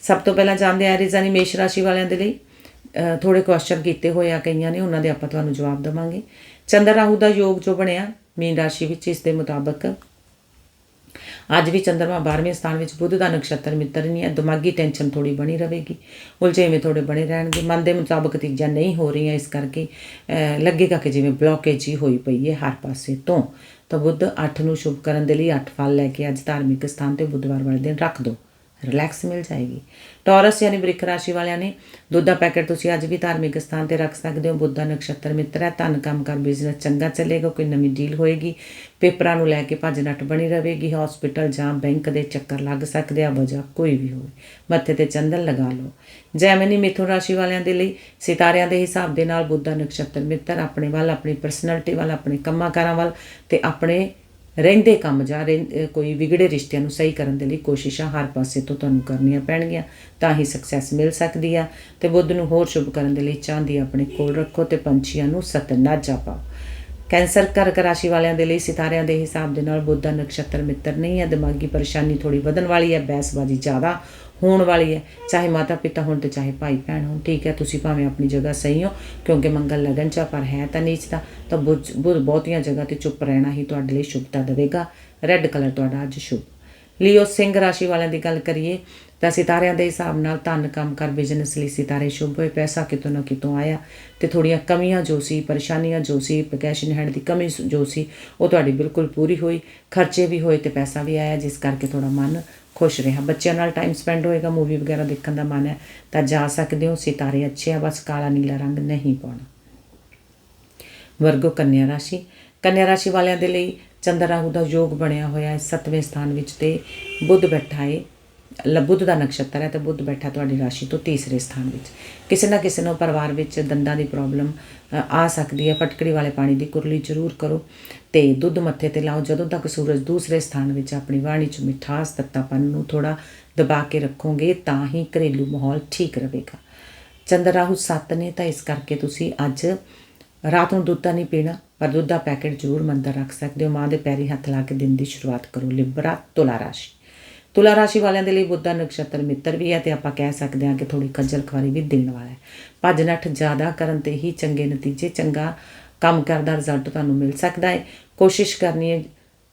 ਸਭ ਤੋਂ ਪਹਿਲਾਂ ਜਾਣਦੇ ਆ ਰਿਜ਼ਾਨੀ ਮੇਸ਼ ਰਾਸ਼ੀ ਵਾਲਿਆਂ ਦੇ ਲਈ। ਅ, ਥੋੜੇ ਕੁਐਸਚਨ ਕੀਤੇ ਹੋਏ ਆ ਕਈਆਂ ਨੇ ਉਹਨਾਂ ਦੇ ਆਪਾਂ ਤੁਹਾਨੂੰ ਜਵਾਬ ਦੇਵਾਂਗੇ। ਚੰਦਰ ਰਾਹੂ ਦਾ ਯੋਗ ਜੋ ਬਣਿਆ ਮੀਨ ਰਾਸ਼ੀ ਵਿੱਚ ਇਸ ਦੇ ਮੁਤਾਬਕ ਅੱਜ ਵੀ ਚੰਦਰਮਾ 12ਵੇਂ ਸਥਾਨ ਵਿੱਚ ਬੁੱਧ ਦਾ ਨਕਸ਼ਤਰ ਮਿੱਤਰ ਨਹੀਂ ਹੈ। ਦਿਮਾਗੀ ਟੈਨਸ਼ਨ ਥੋੜੀ ਬਣੀ ਰਹੇਗੀ। ਉਲਝੇਵੇਂ ਥੋੜੇ ਬਣੇ ਰਹਿਣਗੇ। ਮਨ ਦੇ ਮੁਤਾਬਕ ਤੀਜਾ ਨਹੀਂ ਹੋ ਰਹੀਆਂ। ਇਸ ਕਰਕੇ ਲੱਗੇਗਾ ਕਿ ਜਿਵੇਂ ਬਲੌਕੇਜ ਹੀ ਹੋਈ ਪਈ ਹੈ ਹਰ ਪਾਸੇ ਤੋਂ। ਤਾਂ ਬੁੱਧ 8 ਨੂੰ ਸ਼ੁਭ ਕਰਨ ਦੇ ਲਈ 8 ਫਲ ਲੈ ਕੇ ਅੱਜ ਧਾਰਮਿਕ ਸਥਾਨ ਤੇ ਬੁੱਧਵਾਰ ਵਾਲੇ ਦਿਨ ਰੱਖ ਦਿਓ ਰਿਲੈਕਸ ਮਿਲ ਜਾਏਗੀ। ਟੌਰਸ ਯਾਨੀ ਬ੍ਰਿਕ ਰਾਸ਼ੀ ਵਾਲਿਆਂ ਨੇ ਦੁੱਧ ਦਾ ਪੈਕੇਟ ਤੁਸੀਂ ਅੱਜ ਵੀ ਧਾਰਮਿਕ ਸਥਾਨ ਤੇ ਰੱਖ ਸਕਦੇ ਹੋ। ਬੁੱਧ ਦਾ ਨਕਸ਼ਤਰ ਮਿੱਤਰ ਹੈ, ਧਨ ਕੰਮ ਕਰ ਬਿਜ਼ਨਸ ਚੰਗਾ ਚੱਲੇਗਾ, ਕੋਈ ਨਵੀਂ ਡੀਲ ਹੋਏਗੀ। ਪੇਪਰਾਂ ਨੂੰ ਲੈ ਕੇ ਭੱਜ ਨੱਟ ਬਣੀ ਰਹੇਗੀ। ਹਸਪੀਟਲ ਜਾਂ ਬੈਂਕ ਦੇ ਚੱਕਰ ਲੱਗ ਸਕਦੇ ਆ, ਵਜ੍ਹਾ ਕੋਈ ਵੀ ਹੋਵੇ। ਮੱਥੇ ਤੇ ਚੰਦਨ ਲਗਾ ਲਓ। ਜੈਮਨੀ ਮਿਥੁਨ ਰਾਸ਼ੀ ਵਾਲਿਆਂ ਦੇ ਲਈ ਸਿਤਾਰਿਆਂ ਦੇ ਹਿਸਾਬ ਦੇ ਨਾਲ ਬੁੱਧ ਦਾ ਨਕਸ਼ਤਰ ਮਿੱਤਰ ਆਪਣੇ ਵੱਲ, ਆਪਣੀ ਪਰਸਨੈਲਿਟੀ ਵੱਲ, ਆਪਣੇ ਕੰਮਾਂ ਕਾਰਾਂ ਵੱਲ ਤੇ ਆਪਣੇ ਰਹਿੰਦੇ ਕੰਮ ਜਾਂ ਰਹਿੰ- ਕੋਈ ਵਿਗੜੇ ਰਿਸ਼ਤਿਆਂ ਨੂੰ ਸਹੀ ਕਰਨ ਦੇ ਲਈ ਕੋਸ਼ਿਸ਼ਾਂ ਹਰ ਪਾਸੇ ਤੋਂ ਤੁਹਾਨੂੰ ਕਰਨੀਆਂ ਪੈਣਗੀਆਂ, ਤਾਂ ਹੀ ਸਕਸੈਸ ਮਿਲ ਸਕਦੀ ਆ। ਤੇ ਬੁੱਧ ਨੂੰ ਹੋਰ ਸ਼ੁਭ ਕਰਨ ਦੇ ਲਈ ਚਾਂਦੀ ਆਪਣੇ ਕੋਲ ਰੱਖੋ ਤੇ ਪੰਛੀਆਂ ਨੂੰ ਸਤਨਾਜਾ ਪਾਓ ਕੈਂਸਰ ਕਰਕ ਰਾਸ਼ੀ ਵਾਲਿਆਂ ਦੇ ਲਈ ਸਿਤਾਰਿਆਂ ਦੇ ਹਿਸਾਬ ਦੇ ਨਾਲ ਬੁੱਧ ਦਾ ਨਕਸ਼ਤਰ ਮਿੱਤਰ ਨਹੀਂ ਹੈ ਦਿਮਾਗੀ ਪਰੇਸ਼ਾਨੀ ਥੋੜੀ ਵਧਣ ਵਾਲੀ ਹੈ ਬਹਿਸਬਾਜ਼ੀ ਜ਼ਿਆਦਾ ਹੋਣ ਵਾਲੀ ਹੈ, ਚਾਹੇ ਮਾਤਾ ਪਿਤਾ ਹੋਣ ਤੇ ਚਾਹੇ ਭਾਈ ਭੈਣ ਹੋਣ, ਠੀਕ ਹੈ, ਤੁਸੀਂ ਭਾਵੇਂ ਆਪਣੀ ਜਗ੍ਹਾ ਸਹੀ ਹੋ, ਕਿਉਂਕਿ ਮੰਗਲ ਲਗਨ ਚ ਪਰ ਹੈ ਤਾਂ ਨੀਚ ਤਾਂ ਬੁੱਝ, ਬੁੱਧ ਬਹੁਤੀਆਂ ਜਗ੍ਹਾ ਤੇ ਚੁੱਪ ਰਹਿਣਾ ਹੀ ਤੁਹਾਡੇ ਲਈ ਸ਼ੁਭਤਾ ਦੇਵੇਗਾ। ਰੈੱਡ ਕਲਰ ਤੁਹਾਡਾ ਅੱਜ ਸ਼ੁਭ। ਲਿਓ ਸਿੰਘ ਰਾਸ਼ੀ ਵਾਲਿਆਂ ਦੀ ਗੱਲ ਕਰੀਏ, ਤਾਂ ਸਿਤਾਰਿਆਂ ਦੇ ਹਿਸਾਬ ਨਾਲ ਧਨ ਕੰਮ ਕਰ ਬਿਜ਼ਨਸ ਲਈ ਸਿਤਾਰੇ ਸ਼ੁਭ ਹੋਏ, ਪੈਸਾ ਕਿਤੋਂ ਨਾ ਕਿਤੋਂ ਆਇਆ, ਤੇ ਥੋੜੀਆਂ ਕਮੀਆਂ ਜੋ ਸੀ, ਪਰੇਸ਼ਾਨੀਆਂ ਜੋ ਸੀ ਕੈਸ਼ ਇਨ ਹੈਂਡ ਦੀ ਕਮੀ ਜੋ ਸੀ, ਉਹ ਤੁਹਾਡੀ ਬਿਲਕੁਲ ਪੂਰੀ ਹੋਈ, ਖਰਚੇ ਵੀ ਹੋਏ ਤੇ ਪੈਸਾ ਵੀ ਆਇਆ, ਜਿਸ ਕਰਕੇ ਥੋੜਾ ਮਨ ਖੁਸ਼ ਰਿਹਾ। ਬੱਚਿਆਂ ਨਾਲ ਟਾਈਮ ਸਪੈਂਡ ਹੋਏਗਾ ਮੂਵੀ ਵਗੈਰਾ ਦੇਖਣ ਦਾ ਮਨ ਹੈ, ਤਾਂ ਜਾ ਸਕਦੇ ਹੋ, ਸਿਤਾਰੇ ਅੱਛੇ ਆ, ਬਸ ਕਾਲਾ ਨੀਲਾ ਰੰਗ ਨਹੀਂ ਪਾਉਣਾ। ਵਰਗੋ ਕੰਨਿਆ ਰਾਸ਼ੀ। ਕੰਨਿਆ ਰਾਸ਼ੀ ਵਾਲਿਆਂ ਦੇ ਲਈ ਚੰਦਰ ਰਾਹੂ ਦਾ ਯੋਗ ਬਣਿਆ ਹੋਇਆ ਹੈ 7ਵੇਂ ਸਥਾਨ ਵਿੱਚ ਤੇ ਬੁੱਧ ਬੈਠਾ ਹੈ। ਬੁੱਧ ਦਾ ਨਕਸ਼ਤਰ ਹੈ ਤੇ ਬੁੱਧ ਬੈਠਾ ਤੁਹਾਡੀ ਰਾਸ਼ੀ ਤੋਂ ਤੀਸਰੇ ਸਥਾਨ ਵਿੱਚ। ਕਿਸੇ ਨਾ ਕਿਸੇ ਨੂੰ ਪਰਿਵਾਰ ਵਿੱਚ ਦੰਦਾਂ ਦੀ ਪ੍ਰੋਬਲਮ ਆ ਸਕਦੀ ਹੈ। ਫਟਕੜੀ ਵਾਲੇ ਪਾਣੀ ਦੀ ਕੁਰਲੀ ਜ਼ਰੂਰ ਕਰੋ ਤੇ ਦੁੱਧ ਮੱਥੇ ਤੇ ਲਾਓ। ਜਦੋਂ ਤੱਕ ਸੂਰਜ ਦੂਸਰੇ ਸਥਾਨ ਵਿੱਚ ਆਪਣੀ ਵਾਣੀ 'ਚ ਮਿਠਾਸ, ਤੱਤਾਪਨ ਨੂੰ ਥੋੜਾ ਦਬਾ ਕੇ ਰੱਖੋਗੇ, ਤਾਂ ਹੀ ਘਰੇਲੂ ਮਾਹੌਲ ਠੀਕ ਰਹੇਗਾ। ਚੰਦਰ ਰਾਹੂ ਸੱਤ ਨੇ, ਤਾਂ ਇਸ ਕਰਕੇ ਤੁਸੀਂ ਅੱਜ ਰਾਤ ਨੂੰ ਦੁੱਧ ਤਾਂ ਨਹੀਂ ਪੀਣਾ, ਪਰ ਦੁੱਧ ਦਾ ਪੈਕੇਟ ਜ਼ਰੂਰ ਮੰਦਰ ਰੱਖ ਸਕਦੇ ਹੋ। ਮਾਂ ਦੇ ਪੈਰੀ ਹੱਥ ਲਾ ਕੇ ਦਿਨ ਦੀ ਸ਼ੁਰੂਆਤ ਕਰੋ। ਲਿਬਰਾ ਤੁਲਾ ਰਾਸ਼ੀ। ਤੁਲਾ ਰਾਸ਼ੀ ਵਾਲਿਆਂ ਦੇ ਲਈ ਬੁੱਧਾ ਨਕਸ਼ਤਰ ਮਿੱਤਰ ਵੀ ਹੈ ਤੇ ਆਪਾਂ ਕਹਿ ਸਕਦੇ ਹਾਂ ਕਿ ਥੋੜੀ ਖੱਜਲ ਖਵਾਰੀ ਵੀ ਦੇਣ ਵਾਲਾ ਹੈ। ਭੱਜ ਨੱਠ ਜ਼ਿਆਦਾ ਕਰਨ ਤੇ ਹੀ ਚੰਗੇ ਨਤੀਜੇ, ਚੰਗਾ ਕੰਮ ਕਰਦਾ ਰਿਜ਼ਲਟ ਤੁਹਾਨੂੰ ਮਿਲ ਸਕਦਾ ਹੈ। ਕੋਸ਼ਿਸ਼ ਕਰਨੀ ਹੈ,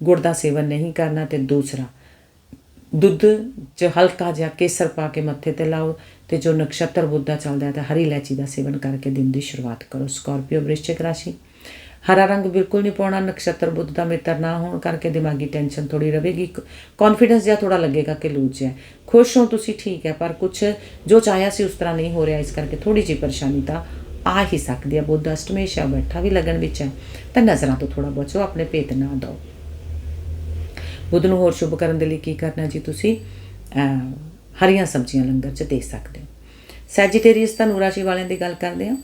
ਗੁੜ ਦਾ ਸੇਵਨ ਨਹੀਂ ਕਰਨਾ ਤੇ ਦੂਸਰਾ, ਦੁੱਧ 'ਚ ਹਲਕਾ ਜਿਹਾ ਕੇਸਰ ਪਾ ਕੇ ਮੱਥੇ ਤੇ ਲਾਓ ਤੇ ਜੋ ਨਕਸ਼ਤਰ ਬੁੱਧਾ ਚੱਲਦਾ ਹੈ ਤਾਂ ਹਰੀ ਇਲਾਇਚੀ ਦਾ ਸੇਵਨ ਕਰਕੇ ਦਿਨ ਦੀ ਸ਼ੁਰੂਆਤ ਕਰੋ। ਸਕਾਰਪੀਓ ਵ੍ਰਿਸ਼ਚਿਕ ਰਾਸ਼ੀ। ਹਰਾ ਰੰਗ ਬਿਲਕੁਲ ਨਹੀਂ ਪਾਉਣਾ, ਨਕਸ਼ਤਰ ਬੁੱਧ ਦਾ ਮਿੱਤਰ ਨਾ ਹੋਣ ਕਰਕੇ ਦਿਮਾਗੀ ਟੈਨਸ਼ਨ ਥੋੜੀ ਰਹੇਗੀ ਕੌਨਫੀਡੈਂਸ ਜਿਹਾ ਥੋੜਾ ਲੱਗੇਗਾ ਕਿ ਲੂਜ ਹੈ। ਖੁਸ਼ ਹੋ ਤੁਸੀਂ ਠੀਕ ਹੈ, ਪਰ ਕੁਝ ਜੋ ਚਾਹਿਆ ਸੀ ਉਸ ਤਰ੍ਹਾਂ ਨਹੀਂ ਹੋ ਰਿਹਾ, ਇਸ ਕਰਕੇ ਥੋੜੀ ਜਿਹੀ ਪਰੇਸ਼ਾਨੀ ਤਾਂ ਆ ਹੀ ਸਕਦੀ ਹੈ। ਬੁੱਧ ਅਸ਼ਟਮੇਸ਼ਾ ਬੈਠਾ ਵੀ ਲੱਗਣ ਵਿੱਚ ਹੈ, ਤਾਂ ਨਜ਼ਰਾਂ ਤੋਂ ਥੋੜਾ ਬਚੋ, ਆਪਣੇ ਭੇਤ ਨਾ ਦਿਓ। ਬੁੱਧ ਨੂੰ ਹੋਰ ਸ਼ੁਭ ਕਰਨ ਦੇ ਲਈ ਕੀ ਕਰਨਾ ਜੀ ਤੁਸੀਂ? ਹਰੀਆਂ ਸਬਜ਼ੀਆਂ ਲੰਗਰ 'ਚ ਦੇ ਸਕਦੇ ਹੋ। ਸੈਜੀਟੇਰੀਅਸ ਧਨੂ ਰਾਸ਼ੀ ਵਾਲਿਆਂ ਦੀ ਗੱਲ ਕਰਦੇ ਹਾਂ।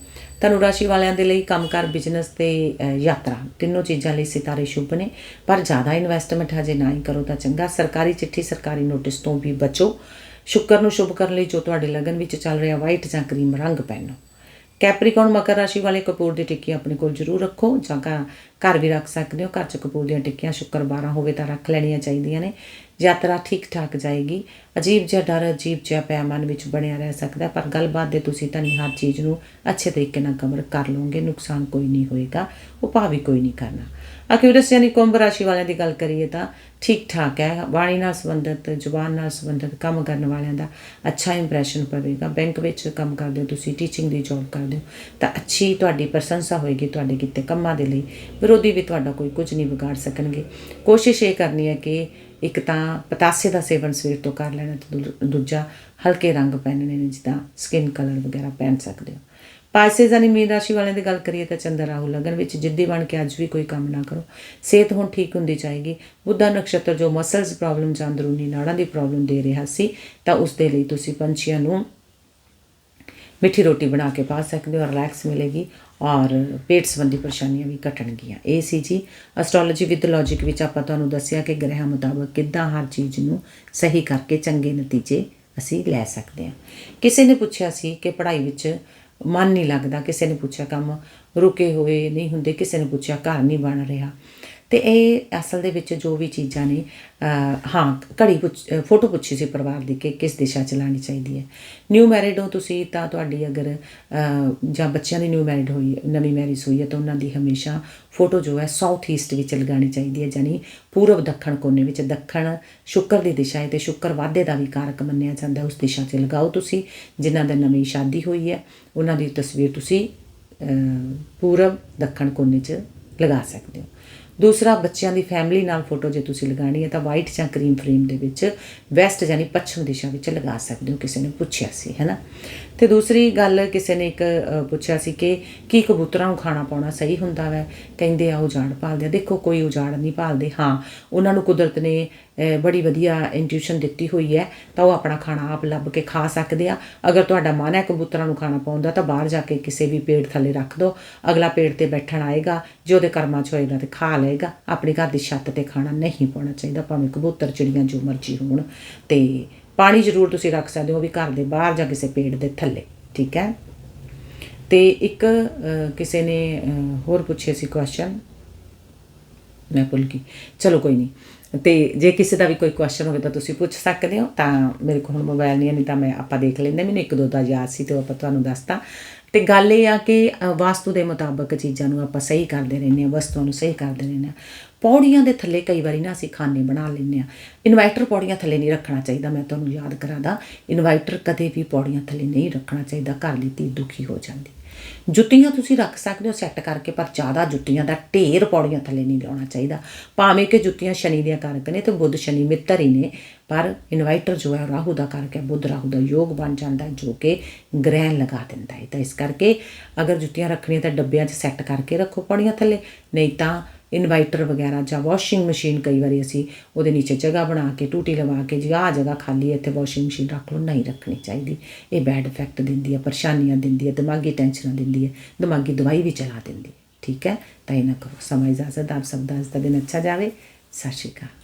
ਧਨੂ ਰਾਸ਼ੀ ਵਾਲਿਆਂ ਦੇ ਲਈ ਕੰਮਕਾਰ ਬਿਜ਼ਨਸ ਤੇ ਯਾਤਰਾ। ਤਿੰਨੋਂ ਚੀਜ਼ਾਂ ਲਈ ਸਿਤਾਰੇ ਸ਼ੁਭ ਨੇ, ਪਰ ਜ਼ਿਆਦਾ ਇਨਵੈਸਟਮੈਂਟ ਹਜੇ ਨਾ ਹੀ ਕਰੋ ਤਾਂ ਚੰਗਾ। ਸਰਕਾਰੀ ਚਿੱਠੀ, ਸਰਕਾਰੀ ਨੋਟਿਸ ਤੋਂ ਵੀ ਬਚੋ। ਸ਼ੁੱਕਰ ਨੂੰ ਸ਼ੁਭ ਕਰਨ ਲਈ ਜੋ ਤੁਹਾਡੇ ਲਗਨ ਵਿੱਚ ਚੱਲ ਰਿਹਾ ਵਾਈਟ ਜਾਂ ਕਰੀਮ ਰੰਗ ਪਹਿਨੋ। ਕੈਪਰੀਕੌਨ ਮਕਰ ਰਾਸ਼ੀ ਵਾਲੇ ਕਪੂਰ ਦੀ ਟਿੱਕੀ ਆਪਣੇ ਕੋਲ ਜ਼ਰੂਰ ਰੱਖੋ ਜਾਂ ਘਰ- ਘਰ ਵੀ ਰੱਖ ਸਕਦੇ ਹੋ। ਘਰ 'ਚ ਕਪੂਰ ਦੀਆਂ ਟਿੱਕੀਆਂ ਸ਼ੁੱਕਰ 12 ਹੋਵੇ ਤਾਂ ਰੱਖ ਲੈਣੀਆਂ ਚਾਹੀਦੀਆਂ ਨੇ। ਯਾਤਰਾ ਠੀਕ ਠਾਕ ਜਾਏਗੀ। ਅਜੀਬ ਜਿਹਾ ਡਰ, ਅਜੀਬ ਜਿਹਾ ਪਿਆ ਵਿੱਚ ਬਣਿਆ ਰਹਿ ਸਕਦਾ, ਪਰ ਗੱਲਬਾਤ ਦੇ ਤੁਸੀਂ ਤਾਂ ਨਹੀਂ ਹਰ ਚੀਜ਼ ਨੂੰ ਅੱਛੇ ਤਰੀਕੇ ਨਾਲ ਕਵਰ ਕਰ ਲਓਗੇ, ਨੁਕਸਾਨ ਕੋਈ ਨਹੀਂ ਹੋਏਗਾ, ਉਪਾਅ ਵੀ ਕੋਈ ਨਹੀਂ ਕਰਨਾ। ਅਕਿਊਰਸ ਯਾਨੀ ਕੁੰਭ ਰਾਸ਼ੀ ਵਾਲਿਆਂ ਦੀ ਗੱਲ ਕਰੀਏ ਤਾਂ ਠੀਕ ਠਾਕ ਹੈ, ਬਾਣੀ ਨਾਲ ਸੰਬੰਧਿਤ, ਜ਼ੁਬਾਨ ਨਾਲ ਸੰਬੰਧਿਤ ਕੰਮ ਕਰਨ ਵਾਲਿਆਂ ਦਾ ਅੱਛਾ ਇੰਪ੍ਰੈਸ਼ਨ ਪਵੇਗਾ। ਬੈਂਕ ਵਿੱਚ ਕੰਮ ਕਰਦੇ ਹੋ ਤੁਸੀਂ ਟੀਚਿੰਗ ਦੀ ਜੌਬ ਕਰਦੇ ਹੋ, ਤਾਂ ਅੱਛੀ ਤੁਹਾਡੀ ਪ੍ਰਸ਼ੰਸਾ ਹੋਏਗੀ ਤੁਹਾਡੇ ਕੀਤੇ ਕੰਮਾਂ ਦੇ ਲਈ। ਵਿਰੋਧੀ ਵੀ ਤੁਹਾਡਾ ਕੋਈ ਕੁਝ ਨਹੀਂ ਵਿਗਾੜ ਸਕਣਗੇ। ਕੋਸ਼ਿਸ਼ ਇਹ ਕਰਨੀ ਹੈ ਕਿ ਇੱਕ ਤਾਂ ਪਤਾਸੇ ਦਾ ਸੇਵਨ ਸਵੇਰ ਤੋਂ ਕਰ ਲੈਣਾ ਤੇ ਦੂ- ਦੂਜਾ ਹਲਕੇ ਰੰਗ ਪਹਿਨਣੇ ਨੇ ਜਿੱਦਾਂ ਸਕਿਨ ਕਲਰ ਵਗੈਰਾ ਪਹਿਨ ਸਕਦੇ ਹੋ। ਪਾਇਸੇਸ ਯਾਨੀ ਮੀਨ ਰਾਸ਼ੀ ਵਾਲਿਆਂ ਦੀ ਗੱਲ ਕਰੀਏ ਤਾਂ ਚੰਦਰ ਰਾਹੂ ਲਗਨ ਵਿੱਚ ਜਿੱਦੀ ਬਣ ਕੇ ਅੱਜ ਵੀ ਕੋਈ ਕੰਮ ਨਾ ਕਰੋ। ਸਿਹਤ ਹੁਣ ਠੀਕ ਹੁੰਦੀ ਜਾਏਗੀ। ਬੁੱਧਾ ਨਕਸ਼ਤਰ ਜੋ ਮਸਲਸ ਪ੍ਰੋਬਲਮ ਜਾਂ ਅੰਦਰੂਨੀ ਨਾੜਾਂ ਦੀ ਪ੍ਰੋਬਲਮ ਦੇ ਰਿਹਾ ਸੀ, ਤਾਂ ਉਸ ਦੇ ਲਈ ਤੁਸੀਂ ਪੰਛੀਆਂ ਨੂੰ ਮਿੱਠੀ ਰੋਟੀ ਬਣਾ ਕੇ ਪਾ ਸਕਦੇ ਹੋ ਰਿਲੈਕਸ ਮਿਲੇਗੀ ਔਰ ਪੇਟ ਸੰਬੰਧੀ ਪਰੇਸ਼ਾਨੀਆਂ ਵੀ ਘਟਣਗੀਆਂ। ਇਹ ਸੀ ਜੀ ਐਸਟ੍ਰੋਲੋਜੀ ਵਿਦ ਲੌਜੀਕ ਵਿੱਚ ਆਪਾਂ ਤੁਹਾਨੂੰ ਦੱਸਿਆ ਕਿ ਗ੍ਰਹਿਾਂ ਮੁਤਾਬਕ ਕਿੱਦਾਂ ਹਰ ਚੀਜ਼ ਨੂੰ ਸਹੀ ਕਰਕੇ ਚੰਗੇ ਨਤੀਜੇ ਅਸੀਂ ਲੈ ਸਕਦੇ ਹਾਂ। ਕਿਸੇ ਨੇ ਪੁੱਛਿਆ ਸੀ ਕਿ ਪੜ੍ਹਾਈ ਵਿੱਚ ਮਨ ਨਹੀਂ ਲੱਗਦਾ, ਕਿਸੇ ਨੇ ਪੁੱਛਿਆ ਕੰਮ ਰੁਕੇ ਹੋਏ ਨਹੀਂ ਹੁੰਦੇ, ਕਿਸੇ ਨੇ ਪੁੱਛਿਆ ਘਰ ਨਹੀਂ ਬਣ ਰਿਹਾ। ਤੇ ਇਹ ਅਸਲ ਦੇ ਵਿੱਚ ਜੋ ਵੀ ਚੀਜ਼ਾਂ ਨੇ ਹਾਂ, ਘੜੀ ਪੁੱਛ ਫੋਟੋ ਪੁੱਛੀ ਸੀ ਪਰਿਵਾਰ ਦੀ ਕਿ ਕਿਸ ਦਿਸ਼ਾ ਚ ਲਾਣੀ ਚਾਹੀਦੀ ਹੈ। ਨਿਊ ਮੈਰਿਡ ਹੋ ਤੁਸੀਂ ਤਾਂ ਤੁਹਾਡੀ ਅਗਰ ਜਾਂ ਬੱਚਿਆਂ ਦੀ ਨਿਊ ਮੈਰਿਡ ਹੋਈ, ਨਵੀਂ ਮੈਰਿਜ ਹੋਈ ਹੈ ਤਾਂ ਉਹਨਾਂ ਦੀ ਹਮੇਸ਼ਾ ਫੋਟੋ ਜੋ ਹੈ ਸਾਊਥ ਈਸਟ ਵਿੱਚ ਲਗਾਣੀ ਚਾਹੀਦੀ ਹੈ ਯਾਨੀ ਪੂਰਬ ਦੱਖਣ ਕੋਨੇ ਵਿੱਚ ਦੱਖਣ ਸ਼ੁੱਕਰ ਦੀ ਦਿਸ਼ਾ ਹੈ ਤੇ ਸ਼ੁੱਕਰ ਵਾਧੇ ਦਾ ਵੀ ਕਾਰਕ ਮੰਨਿਆ ਜਾਂਦਾ ਉਸ ਦਿਸ਼ਾ 'ਚ ਲਗਾਓ ਤੁਸੀਂ, ਜਿਨ੍ਹਾਂ ਦਾ ਨਵੀਂ ਸ਼ਾਦੀ ਹੋਈ ਹੈ, ਉਹਨਾਂ ਦੀ ਤਸਵੀਰ ਤੁਸੀਂ ਪੂਰਬ ਦੱਖਣ ਕੋਨੇ 'ਚ ਲਗਾ ਸਕਦੇ ਹੋ। ਦੂਸਰਾ, ਬੱਚਿਆਂ ਦੀ ਫੈਮਿਲੀ ਨਾਲ ਫੋਟੋ ਜੇ ਤੁਸੀਂ ਲਗਾਣੀ ਹੈ ਤਾਂ ਵਾਈਟ ਜਾਂ ਕਰੀਮ ਫਰੇਮ ਦੇ ਵਿੱਚ ਵੈਸਟ ਯਾਨੀ ਪੱਛਮ ਦਿਸ਼ਾ ਵਿੱਚ ਲਗਾ ਸਕਦੇ ਹੋ, ਕਿਸੇ ਨੇ ਪੁੱਛਿਆ ਸੀ ਹੈਨਾ ਤੇ ਦੂਸਰੀ ਗੱਲ ਕਿਸੇ ਨੇ ਇੱਕ ਪੁੱਛਿਆ ਸੀ ਕਿ ਕੀ ਕਬੂਤਰਾਂ ਨੂੰ ਖਾਣਾ ਪਾਉਣਾ ਸਹੀ ਹੁੰਦਾ ਵੈ? ਕਹਿੰਦੇ ਆ ਉਜਾੜ ਪਾਲਦੇ ਆ। ਦੇਖੋ, ਕੋਈ ਉਜਾੜ ਨਹੀਂ ਪਾਲਦੇ। ਹਾਂ, ਉਹਨਾਂ ਨੂੰ ਕੁਦਰਤ ਨੇ ਬੜੀ ਵਧੀਆ ਇੰਟਿਊਸ਼ਨ ਦਿੱਤੀ ਹੋਈ ਹੈ, ਤਾਂ ਉਹ ਆਪਣਾ ਖਾਣਾ ਆਪ ਲੱਭ ਕੇ ਖਾ ਸਕਦੇ ਆ। ਅਗਰ ਤੁਹਾਡਾ ਮਨ ਹੈ ਕਬੂਤਰਾਂ ਨੂੰ ਖਾਣਾ ਪਾਉਂਦਾ ਤਾਂ ਬਾਹਰ ਜਾ ਕੇ ਕਿਸੇ ਵੀ ਪੇੜ ਥੱਲੇ ਰੱਖ ਦਿਓ ਅਗਲਾ ਪੇੜ ਤੇ ਬੈਠਣ ਆਏਗਾ, ਜੇ ਉਹਦੇ ਕਰਮਾਂ 'ਚ ਹੋਏਗਾ ਤੇ ਖਾ ਲਏਗਾ। ਆਪਣੇ ਘਰ ਦੀ ਛੱਤ ਤੇ ਖਾਣਾ ਨਹੀਂ ਪਾਉਣਾ ਚਾਹੀਦਾ, ਭਾਵੇਂ ਕਬੂਤਰ ਚਿੜੀਆਂ ਜੋ ਮਰਜ਼ੀ ਹੋਣ। ਤੇ ਪਾਣੀ ਜ਼ਰੂਰ ਤੁਸੀਂ ਰੱਖ ਸਕਦੇ ਹੋ ਵੀ ਘਰ ਦੇ ਬਾਹਰ ਜਾਂ ਕਿਸੇ ਪੇੜ ਦੇ ਥੱਲੇ, ਠੀਕ ਹੈ? ਤੇ ਇੱਕ ਕਿਸੇ ਨੇ ਹੋਰ ਪੁੱਛੇ ਸੀ ਕੁਐਸਚਨ ਮੈਂ ਭੁੱਲ ਗਈ। ਚਲੋ ਕੋਈ ਨਹੀਂ। ਤੇ ਜੇ ਕਿਸੇ ਦਾ ਵੀ ਕੋਈ ਕੁਐਸਚਨ ਹੋਵੇ ਤਾਂ ਤੁਸੀਂ ਪੁੱਛ ਸਕਦੇ ਹੋ, ਤਾਂ ਮੇਰੇ ਕੋਲ ਹੁਣ ਮੋਬਾਈਲ ਨਹੀਂ ਹੈ, ਨਹੀਂ ਤਾਂ ਮੈਂ ਆਪਾਂ ਦੇਖ ਲੈਂਦੇ ਮੈਨੂੰ ਇੱਕ ਦੋ ਦਾ ਯਾਦ ਸੀ ਤੇ ਉਹ ਆਪਾਂ ਤੁਹਾਨੂੰ ਦੱਸਤਾ। ਤੇ ਗੱਲ ਇਹ ਆ ਕਿ ਵਾਸਤੂ ਦੇ ਮੁਤਾਬਕ ਚੀਜ਼ਾਂ ਨੂੰ ਆਪਾਂ ਸਹੀ ਕਰਦੇ ਰਹਿੰਦੇ ਆ ਵਸਤੂਆਂ ਨੂੰ ਸਹੀ ਕਰਦੇ ਰਹਿੰਦੇ ਆ ਪੌੜੀਆਂ ਦੇ ਥੱਲੇ ਕਈ ਵਾਰੀ ਨਾ ਅਸੀਂ ਖਾਨੇ ਬਣਾ ਲੈਂਦੇ ਆ ਇਨਵਰਟਰ ਪੌੜੀਆਂ ਥੱਲੇ ਨਹੀਂ ਰੱਖਣਾ ਚਾਹੀਦਾ, ਮੈਂ ਤੁਹਾਨੂੰ ਯਾਦ ਕਰਾਦਾ ਇਨਵਰਟਰ ਕਦੇ ਵੀ ਪੌੜੀਆਂ ਥੱਲੇ ਨਹੀਂ ਰੱਖਣਾ ਚਾਹੀਦਾ, ਘਰ ਦੀ ਧੀ ਦੁਖੀ ਹੋ ਜਾਂਦੀ। ਜੁੱਤੀਆਂ ਤੁਸੀਂ ਰੱਖ ਸਕਦੇ ਹੋ ਸੈੱਟ ਕਰਕੇ, ਪਰ ਜ਼ਿਆਦਾ ਜੁੱਤੀਆਂ ਦਾ ਢੇਰ ਪੌੜੀਆਂ ਥੱਲੇ ਨਹੀਂ ਲਾਉਣਾ ਚਾਹੀਦਾ। ਭਾਵੇਂ ਕਿ ਜੁੱਤੀਆਂ ਸ਼ਨੀ ਦੀਆਂ ਕਾਰਕ ਨੇ ਤੇ ਬੁੱਧ ਸ਼ਨੀ ਮਿੱਤਰ ਹੀ ਨੇ, ਪਰ ਇਨਵਾਈਟਰ ਜੋ ਹੈ ਰਾਹੂ ਦਾ ਕਾਰਕ ਹੈ, ਬੁੱਧ ਰਾਹੂ ਦਾ ਯੋਗ ਬਣ ਜਾਂਦਾ ਜੋ ਕਿ ਗ੍ਰਹਿਣ ਲਗਾ ਦਿੰਦਾ ਹੈ। ਤਾਂ ਇਸ ਕਰਕੇ ਅਗਰ ਜੁੱਤੀਆਂ ਰੱਖਣੀਆਂ ਤਾਂ ਡੱਬਿਆਂ 'ਚ ਸੈੱਟ ਕਰਕੇ ਰੱਖੋ ਪੌੜੀਆਂ ਥੱਲੇ, ਨਹੀਂ ਤਾਂ ਇਨਵਾਈਟਰ ਵਗੈਰਾ ਜਾਂ ਵਾਸ਼ਿੰਗ ਮਸ਼ੀਨ ਕਈ ਵਾਰੀ ਅਸੀਂ ਉਹਦੇ ਨੀਚੇ ਜਗ੍ਹਾ ਬਣਾ ਕੇ, ਟੂਟੀ ਲਵਾ ਕੇ, ਜੀ ਆਹ ਜਗ੍ਹਾ ਖਾਲੀ ਇੱਥੇ ਵਾਸ਼ਿੰਗ ਮਸ਼ੀਨ ਰੱਖ ਲਓ, ਨਹੀਂ ਰੱਖਣੀ ਚਾਹੀਦੀ। ਇਹ ਬੈਡ ਇਫੈਕਟ ਦਿੰਦੀ ਹੈ, ਪਰੇਸ਼ਾਨੀਆਂ ਦਿੰਦੀ ਹੈ, ਦਿਮਾਗੀ ਟੈਨਸ਼ਨਾਂ ਦਿੰਦੀ ਹੈ, ਦਿਮਾਗੀ ਦਵਾਈ ਵੀ ਚਲਾ ਦਿੰਦੀ ਹੈ। ਠੀਕ ਹੈ? ਤਾਂ ਇਹਨਾਂ ਕਰੋ ਸਮਾਂ ਇਜਾਜ਼ਤ, ਆਪ ਸਭ ਦਾ ਅੱਜ ਦਾ ਦਿਨ ਅੱਛਾ ਜਾਵੇ। ਸਤਿ ਸ਼੍ਰੀ ਅਕਾਲ।